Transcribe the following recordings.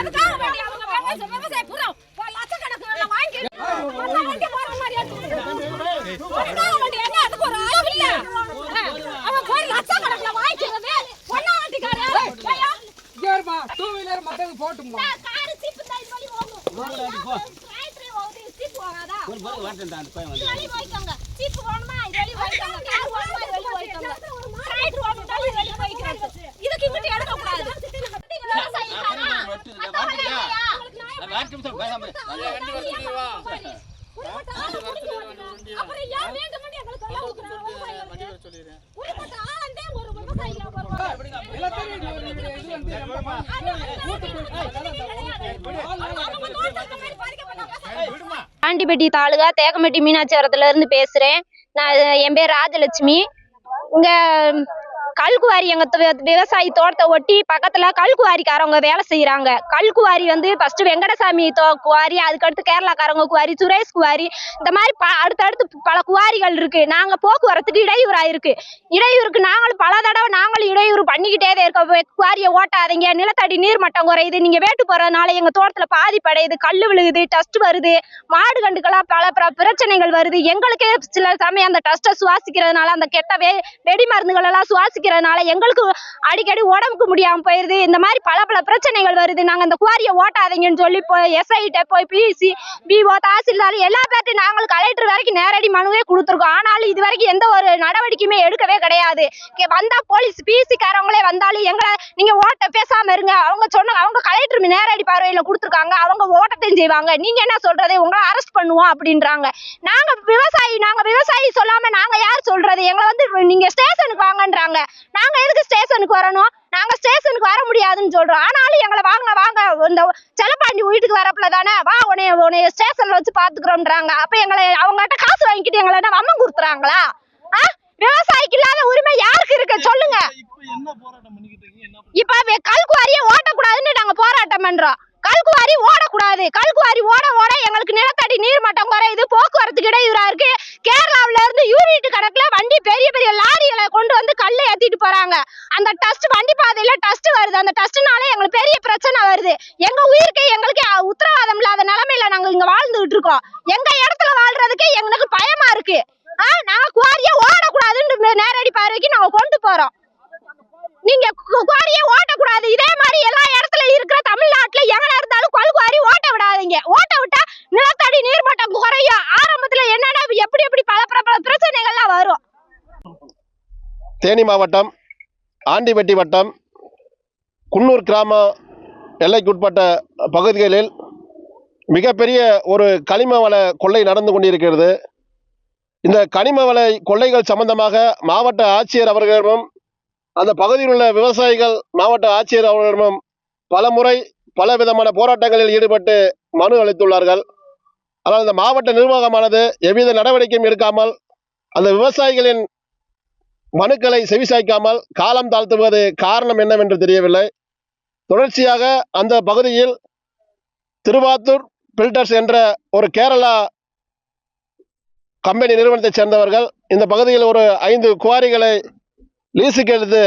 அக்கா, பூரா லட்சக்கணக்கு வாங்கி போற மாதிரி மக்களுக்கு போட்டுமா காரு சீப்பு தான் இது வழி போகும் டிராக்டர் ஓடி சீப்பு வாங்காதா இது வழி போய்க்கோங்க சீப்பு வேணுமா இது வழி போய்க்கோங்க கார் வேணுமா இது வழி போய்க்கோங்க டிராக்டர் ஓடுனா இது வழி போய்க்கிறாங்க இதுக்கு இங்கிட்டு எடுக்க கூடாது விவசாயிக்காரா அப்புறம் ஏன் வேண்டுமென்று எங்களுக்கு எல்லாம் கொடுக்குறாங்க? ஆண்டிப்பட்டி தாலுகா தேக்கம்பட்டி மீனாட்சிபுரத்துல இருந்து பேசுறேன். நான் என் பேர் ராஜலட்சுமி. இங்க கல்குவாரி எங்க விவசாயி தோட்டத்தை ஒட்டி பக்கத்துல கல்குவாரிக்காரவங்க வேலை செய்யறாங்க கல்குவாரி வந்து ஃபர்ஸ்ட் வெங்கடசாமி தோ குவாரி அதுக்கடுத்து கேரளாக்காரவங்க குவாரி சுரேஷ் குவாரி இந்த மாதிரி ப அடுத்தடுத்து பல குவாரிகள் இருக்கு. நாங்க போக்குவரத்துக்கு இடையூறா இருக்கு. இடையூறுக்கு நாங்களும் பல தடவை நாங்களும் இடையூறு பண்ணிக்கிட்டே தான் இருக்கோம். குவாரியை ஓட்டாதீங்க நிலத்தடி நீர் மட்டம் குறையுது நீங்க வேட்டு போறதுனால எங்க தோட்டத்துல பாதிப்படையுது கல்லு விழுகுது டஸ்ட் வருது மாடு கண்டுக்கெல்லாம் பல பிரச்சனைகள் வருது. எங்களுக்கே சில சமயம் அந்த டஸ்ட்டை சுவாசிக்கிறதுனால அந்த கெட்ட வெடி மருந்துகள் எல்லாம் அடிக்கிறதுனால எங்களுக்கு அடிக்கடி உடம்புக்கு முடியாம போயிருது. இந்த மாதிரி பல பல பிரச்சனைகள் வருது. நாங்க இந்த குவாரியை ஓட்டாதீங்கன்னு சொல்லி போய் எஸ்ஐட்ட போய் பிசி பிஓ தாசில்தார் எல்லா பேர்ட்டையும் நாங்கள் கலெக்டர் வரைக்கும் நேரடி மனுவே கொடுத்துருக்கோம். ஆனாலும் இது வரைக்கும் எந்த ஒரு நடவடிக்கையுமே எடுக்கவே கிடையாது. வந்தால் வந்தா போலீஸ் பிசிக்காரவங்களே வந்தாலும் எங்களை நீங்க ஓட்ட பேசாம இருங்க. அவங்க சொன்ன அவங்க கலெக்டர் நேரடி பார்வையில கொடுத்துருக்காங்க. அவங்க ஓட்டத்தையும் செய்வாங்க. நீங்க என்ன சொல்றது? உங்களை அரெஸ்ட் பண்ணுவோம் அப்படின்றாங்க. நாங்க விவசாயி நாங்க விவசாயி சொல்லாம நாங்க யார் சொல்கிறோம் எங்களை வந்து நீங்க ஸ்டேஷனுக்கு வாங்கன்றாங்க. நாங்க எதுக்கு ஸ்டேஷனுக்கு வரணும்? நாங்க ஸ்டேஷனுக்கு வர முடியாதுன்னு சொல்றோம். ஆனாலும் எங்களை வாங்க வாங்க இந்த செல்லப்பாண்டி வீட்டுக்கு வரப்புல தானே வா உனைய உனைய ஸ்டேஷன்ல வச்சு பாத்துக்கிறோம்ன்றாங்க. அப்ப எங்களை அவங்ககிட்ட காசு வாங்கிட்டு எங்களை என்ன வம்மம் கொடுத்துறாங்களா? விவசாயிக்கு இல்லாத உரிமை யாருக்கு இருக்கு? சொல்லுங்க. இப்ப கல்குவாரியை ஓட்டக்கூடாதுன்னு நாங்க போராட்டம் பண்றோம். கல்குவாரி ஓடக்கூடாது. கல்குவாரி ஓட ஓட எங்களுக்கு நிலத்தடி நீர் மட்டம் குறையுது போக்குவரத்துக்கு இடையூறா இருக்கு. கேரளாவில இருந்து யூனிட் கணக்குல வண்டி பெரிய பெரிய லாரிகளை கொண்டு வந்து கல்லை ஏத்திட்டு போறாங்க. அந்த டஸ்ட் வண்டி பாதையில டஸ்ட் வருது. அந்த டஸ்ட்னால எங்களுக்கு பெரிய பிரச்சனை வருது. எங்க உயிருக்கு எங்களுக்கு உத்தரவாதம் இல்லாத நிலைமையில நாங்க இங்க வாழ்ந்துகிட்டு இருக்கோம். எங்க இடத்துல வாழ்றதுக்கு எங்களுக்கு பயமா இருக்கு. ஆ நாங்க குவாரியை ஓடக்கூடாதுன்னு நேரடி பார்வைக்கு நாங்க கொண்டு போறோம். நீங்க குவாரியே குவாரியை ஓட்டக்கூடாது. இதே மாதிரி எல்லா இடத்துல ஓட்ட ஓட்ட விட்டா நிலத்தடி நீர்மட்டம் குறையும். ஆரம்பத்துல என்னென்ன எப்படி எப்படி பல பல பிரச்சனைகள்லாம் வரும். தேனி மாவட்டம் ஆண்டிபட்டி வட்டம் குன்னூர் கிராம எல்லைக்குட்பட்ட பகுதிகளில் மிகப்பெரிய ஒரு கனிம வள கொள்ளை நடந்து கொண்டிருக்கிறது. இந்த கனிம வளை கொள்ளைகள் சம்பந்தமாக மாவட்ட ஆட்சியர் அவர்களிடமும் அந்த பகுதியில் உள்ள விவசாயிகள் மாவட்ட ஆட்சியர் அவர்களிடமும் பல முறை பல விதமான போராட்டங்களில் ஈடுபட்டு மனு அளித்துள்ளார்கள். ஆனால் இந்த மாவட்ட நிர்வாகமானது எவ்வித நடவடிக்கையும் எடுக்காமல் அந்த விவசாயிகளின் மனுக்களை செவிசாய்க்காமல் காலம் தாழ்த்துவது காரணம் என்னவென்று தெரியவில்லை. தொடர்ச்சியாக அந்த பகுதியில் திருவாத்தூர் பில்டர்ஸ் என்ற ஒரு கேரளா கம்பெனி நிறுவனத்தைச் சேர்ந்தவர்கள் இந்த பகுதியில் ஒரு ஐந்து குவாரிகளை லீஸுக்கு எடுத்து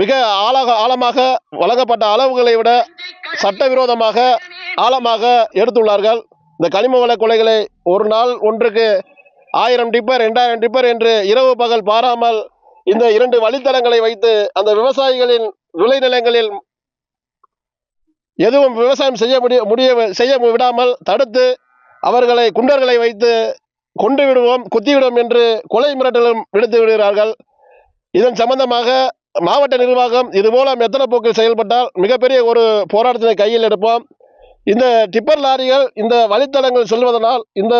மிக ஆழக ஆழமாக வழங்கப்பட்ட அளவுகளை விட சட்டவிரோதமாக ஆழமாக எடுத்துள்ளார்கள். இந்த கனிம வள கொலைகளை ஒரு நாள் ஒன்றுக்கு ஆயிரம் டிப்பர் ரெண்டாயிரம் டிப்பர் என்று இரவு பகல் பாராமல் இந்த இரண்டு வழித்தடங்களை வைத்து அந்த விவசாயிகளின் விளைநிலங்களில் எதுவும் விவசாயம் செய்ய முடிய முடிய செய்ய விடாமல் தடுத்து அவர்களை குண்டர்களை வைத்து கொண்டு விடுவோம் குத்திவிடும் என்று கொலை மிரட்டலும் விடுத்து விடுகிறார்கள். இதன் சம்பந்தமாக மாவட்ட நிர்வாகம் இதுபோல மெத்தன போக்கில் செயல்பட்டால் மிகப்பெரிய ஒரு போராட்டத்தை கையில் எடுப்போம். இந்த டிப்பர் லாரிகள் இந்த வழித்தடங்கள் செல்வதனால் இந்த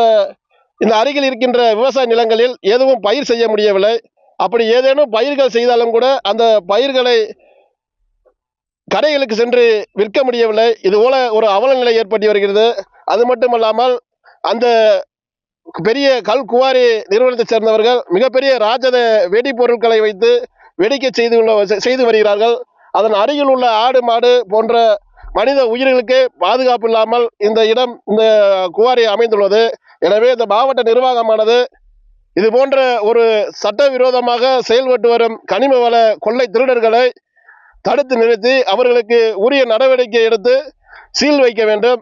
இந்த அருகில் இருக்கின்ற விவசாய நிலங்களில் எதுவும் பயிர் செய்ய முடியவில்லை. அப்படி ஏதேனும் பயிர்கள் செய்தாலும் கூட அந்த பயிர்களை கடைகளுக்கு சென்று விற்க முடியவில்லை. இது போல ஒரு அவல நிலை ஏற்பட்டு வருகிறது. அது மட்டுமல்லாமல் அந்த பெரிய கல் குவாரி நிறுவனத்தைச் சேர்ந்தவர்கள் மிகப்பெரிய ராஜத வெடிப்பொருட்களை வைத்து வெடிக்க செய்து செய்து வருகிறார்கள். அதன் அருகில் உள்ள ஆடு மாடு போன்ற மனித உயிர்களுக்கு பாதுகாப்பு இல்லாமல் இந்த இடம் இந்த குவாரி அமைந்துள்ளது. எனவே இந்த மாவட்ட நிர்வாகமானது இது போன்ற ஒரு சட்டவிரோதமாக செயல்பட்டு வரும் கனிம வள கொள்ளை திருடர்களை தடுத்து நிறுத்தி அவர்களுக்கு உரிய நடவடிக்கை எடுத்து சீல் வைக்க வேண்டும்.